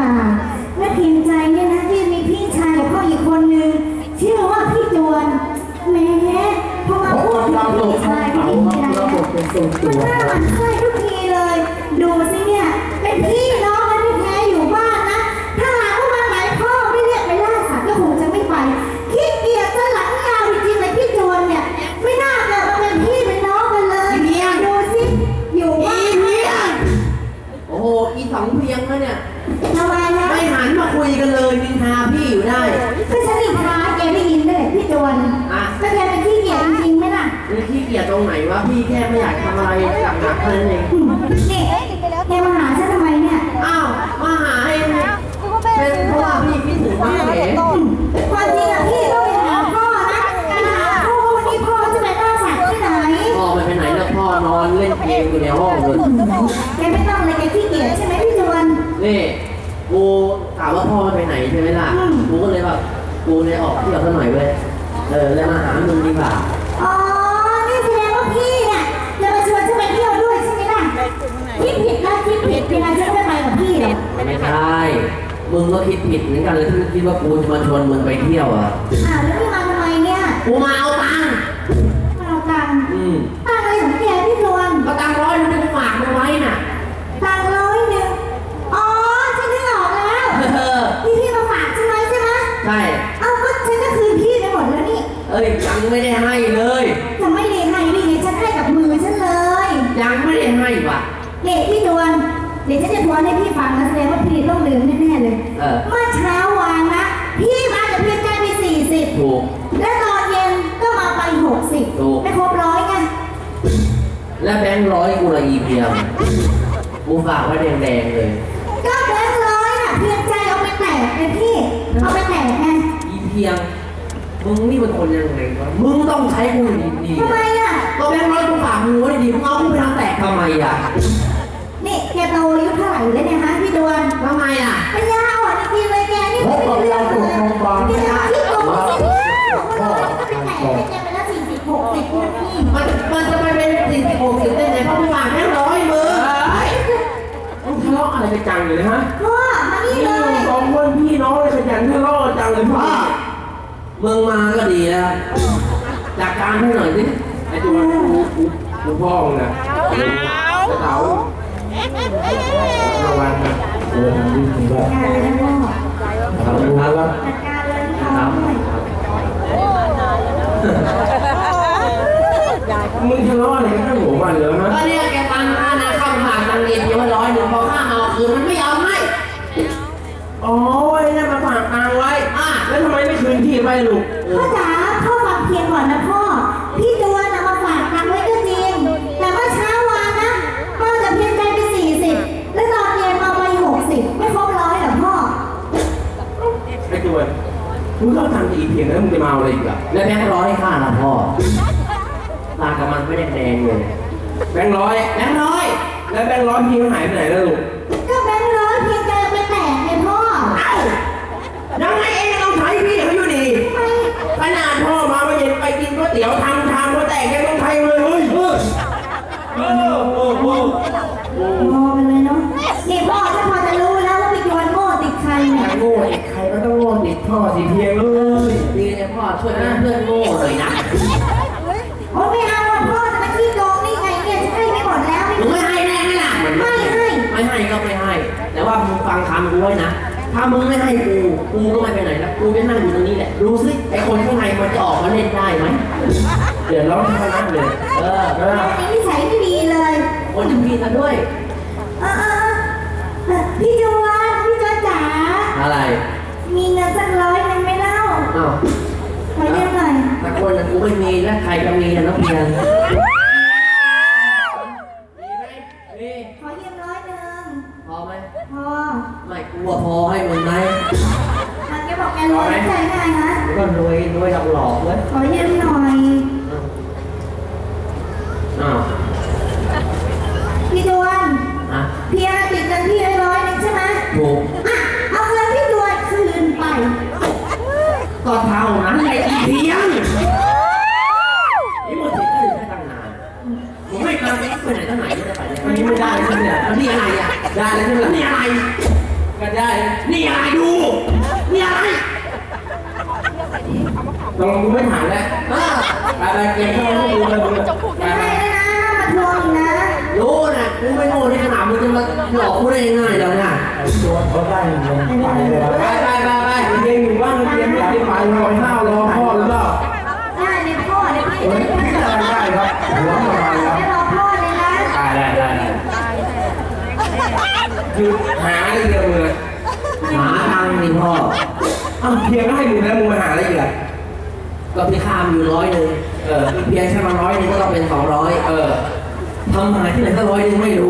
ำบาและเพียงใจเนี่ยนะที่มีพี่ชายกับพ่ออีกคนนึงชื่อว่าพี่จวนแหม้พอมาพูดถึงพี่ชายพี่ชายมันน่าหมั่นไส้ทุกทีเลย ดูสิเนี่ยเป็นพี่ อีสองเพียงแล้วเนี่ย ทำไมนะไม่หันมาคุยกันเลยนินทาพี่อยู่ได้ ก็ฉันนินทาแกได้ยินด้วยพี่จวนอะ แล้วแกเป็นขี้เกียจจริงๆไหมล่ะมึงขี้เกียจตรงไหนวะพี่แค่ไม่อยากทำอะไรหนักๆเท่านั้นเองอืมนี่แกมาหาฉันทำไมเนี่ยอ้าวมาหาเองเป็นเพราะว่าพี่คิดถึงบ้านเหรความจริงอะพี่ต้ ถามว่าพ่อไปไหนใช่ไหมล่ะอืมกูก็เลยแบบกูเลยออกเที่ยวซะหน่อยเว้ย เออเลยมาหามึงดีกว่า อ๋อ นี่แสดงว่าพี่เนี่ยจะมาชวนฉันไปเที่ยวด้วยใช่ไหมล่ะคิดผิดแล้วคิดผิดเวลาฉันไม่ไปกับพี่เนี่ยไม่ใช่ มึงก็คิดผิดเหมือนกันเลยที่คิดว่ากูจะมาชวนมึงไปเที่ยวอะ อ้าวแล้วพี่มาทำไมเนี่ย กูมาเอาตังค์ เอ้ยยังไม่ได้ให้เลยจะไม่ได้ให้พี่ไงฉันให้กับมือฉันเลยยังไม่ได้ให้ว่ะเด็กพี่จวนเดี๋ยวฉันจะทวนให้พี่ฟังนะแสดงว่าพี่ต้องลืมแน่ๆเลยเออเมื่อเช้าวานนะพี่มากับเพียงใจไปสี่สิบถูกและตอนเย็นก็มาไปหกสิบถูกไม่ครบร้อยไงและแบงค์ร้อยกูละอีเพียงกูฝากไว้แดงๆเลย ก็แบงค์ร้อยน่ะเพียงใจเอาไปแตกเลยพี่เอาไปแตกไงอีเพียง มึงนี่เป็นคนยังไงวะ มึงต้องใช้กูดีๆทำไมอะก็แบงค์ร้อยกูฝากมึงไว้ดีๆมึงเอากูไปทำแตกทำไมอะนี่แกโตอายุเท่าไหร่แล้วเนี่ยฮะพี่ดวนทำไมอะปัญญาอ่อนจริงๆเลยแกนี่ไม่เป็นเรื่องเลยแกที่โตสิแล้วก็ไปแตกให้แกไปแล้วสี่สิบหกสิบนะพี่มันมันจะไปเป็นสี่สิบหกสิบได้ไงเพราะกูฝากแบงค์ร้อยมึงมึงทะเลาะอะไรกันจังเลยนะฮะพ่อมานี่นี่เลยสองคนพี่น้องเลยขยันทะเลาะจังเลยพ่อ มึงมาก็ดีแล้วจัดการให้หน่อยสิไอ้ตัวกูกูกูพ่อมึงนะจะเต๋าระวังนะเออทำดีถึงว่าจัดการเลยนะพ่อทำงานแล้วจัดการเลยนะพ่อด้วยมึงทะเลาะอะไรกันข้างหัวมันเหรอฮะ ม่คืนที่ไปลูกพ่อจ๋าพ่อฟังเพียงก่อนนะพ่อ พี่ดวนเอามาฝากตังค์ไว้ก็จริง แต่เมื่อเช้าวานนะพ่อจะเพียงใจไปสี่สิบแล้วตอนเย็นมาไปหกสิบไม่ครบร้อยเหรอพ่อไอ้ตัวมึงก็ทำอีกเพียงแล้วมึงจะมาเอาอะไรอีกอะแล้วแบงค์ร้อยค่าละพ่อตากับมันไม่ได้แดงเลยแบงค์ร้อยแบงค์ร้อย แล้วแบงค์ร้อยพี่มันหายไปไหนแล้วลูก สิเพียงเอ้ยดีเลยพ่อช่วยเพื่อนโง่หน่อยนะโอ้ไม่เอาอะพ่อจะมาขี้โกงนี่ไงเนี่ยจะให้ไม่หมดแล้วมึงไม่ให้แน่ไหมล่ะไม่ให้ไม่ให้ก็ไม่ให้ แต่ว่ามึงฟังคำกูไว้นะถ้ามึงไม่ให้กูกูก็ไม่ไปไหนแล้วกูจะนั่งอยู่ตรงนี้แหละดูสิไอคนข้างในมันจะออกมาเล่นได้ไหมเดือดร้อนทั้งนั้นเลย เออเอออันนี้นิสัยไม่ดีเลยคนจะมีซะด้วย เออเออเออพี่จวนพี่จวนจ๋า อะไร มีเงินสักร้อยหนึงไหมเล่า อ้าว ขอยืมหน่อย แต่คนน่ะกู ไม่มีแล้วใครจะมีนะน้องเพียนมีไหมมีขอยืมร้อยหนึ่งพอไหมพอ ไม่กลัวพอให้มึงไหมมันแกบอกแกรวยใจง่ายนะ ก็รวยรวยหลอกหลอกๆเว้ยขอยืมหน่อย อ้าวพี่จวน อะ เพียติดเงิ มไม่กล้าไปไหนตั้งไหนไม่ได้ไปไหนอันนี้ไม่ได้ใช่ไหมเนี่ยอันนี้อะไรอะได้แล้วใช่ไหมนี่อะไร ก็ได้นี่อะไรดู นี่อะไรตรงกูไม่ถามแล้วเอออะไรเกมเข้ามาให้ดูเลยมึงไปไม่ไปได้นะมาทวงอีกนะ รู้นะกูไม่โง่ที่ขนาดมึงจะมาหลอกกูได้ง่ายๆแล้วนะ ตัวเขาได้เงินไปเลยไปไป คือหาอะไรเดียวเลยหาทางนี่พ่ออ้าวเพียงให้มึงแล้วมึงมาหาอะไรอีกล่ะก็พี่ข้ามอยู่ร้อยหนึ่งเออเพียงใช่มาร้อยหนึงก็ต้องเป็นสองร้อยเออทำหาที่ไหนก็ร้อยหนึงไม่รู้